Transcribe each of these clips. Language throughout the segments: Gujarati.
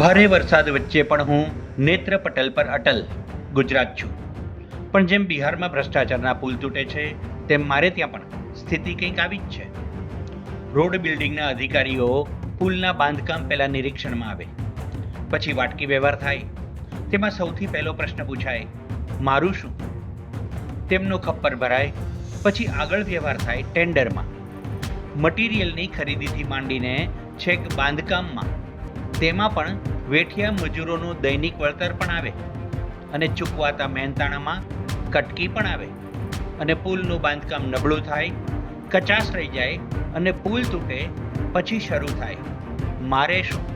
ભારે વરસાદ વચ્ચે પણ હું નેત્ર પટલ પર અટલ ગુજરાત છું. પણ જેમ બિહારમાં ભ્રષ્ટાચારના પુલ તૂટે છે, તેમ મારે ત્યાં પણ સ્થિતિ કંઈક આવી જ છે. રોડ બિલ્ડિંગના અધિકારીઓ પુલના બાંધકામ પહેલાં નિરીક્ષણમાં આવે. પછી વાટકી વ્યવહાર થાય. તેમાં સૌથી પહેલો પ્રશ્ન પૂછાય, મારું શું? તેમનો ખપ્પર ભરાય. પછી આગળ વ્યવહાર થાય ટેન્ડરમાં. મટીરિયલની ખરીદીથી માંડીને છેક બાંધકામમાં તેમાં પણ વેઠિયા મજૂરોનું દૈનિક વળતર પણ આવે અને ચૂકવાતા મહેનતાણામાં કટકી પણ આવે અને પુલનું બાંધકામ નબળું થાય, કચાશ રહી જાય અને પુલ તૂટે પછી શરૂ થાય. મારે શું?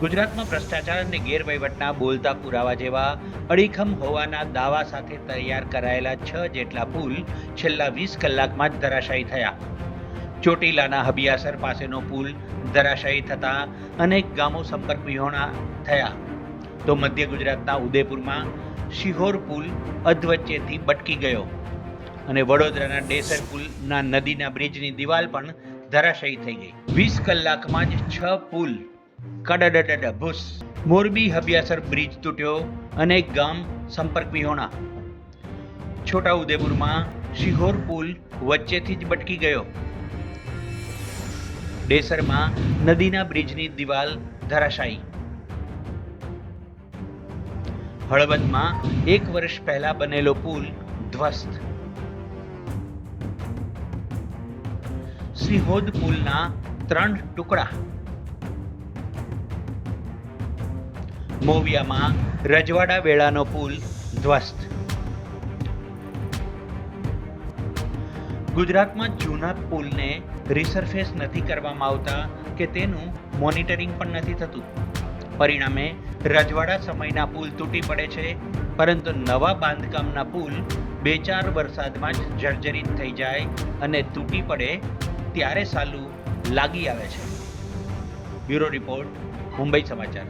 ગુજરાતમાં ભ્રષ્ટાચાર અને ગેરવહીવટના બોલતા પુરાવા જેવા અડીખમ હોવાના દાવા સાથે તૈયાર કરાયેલા છ જેટલા પુલ છેલ્લા વીસ કલાકમાં જ ધરાશાયી થયા. ચોટીલાના હબિયાસર પાસેનો પુલ ધરાશાયી થતા અનેક ગામો સંપર્ક વિહોણા થયા. તો મધ્ય ગુજરાતના ઉદયપુરમાં શિહોર પુલ અધવચ્ચેથી બટકી ગયો અને વડોદરાના ડેસર પુલના નદીના બ્રિજની દિવાલ પણ ધરાશાયી થઈ ગઈ. વીસ કલાકમાં જ છ પુલ કડડડડ ભૂસ મોરબી હબિયાસર બ્રિજ તૂટ્યો અનેક ગામ સંપર્ક વિહોણા છોટા ઉદેપુરમાં શિહોર પુલ વચ્ચેથી જ બટકી ગયો. ડેસરમાં નદીના બ્રિજની દિવાલ ધરાશાયી. હળવદમાં એક વર્ષ પહેલા બનેલો પુલ ધ્વસ્ત. સિહોદ પુલના ત્રણ ટુકડા. મોવિયામાં રજવાડા વેળાનો પુલ ધ્વસ્ત. ગુજરાતમાં જૂના પુલને રિસર્ફેસ નથી કરવામાં આવતા કે તેનું મોનિટરિંગ પણ નથી થતું. પરિણામે રજવાડા સમયના પુલ તૂટી પડે છે, પરંતુ નવા બાંધકામના પુલ બે ચાર વરસાદમાં જ જર્જરિત થઈ જાય અને તૂટી પડે ત્યારે સાલું લાગી આવે છે. બ્યુરો રિપોર્ટ, મુંબઈ સમાચાર.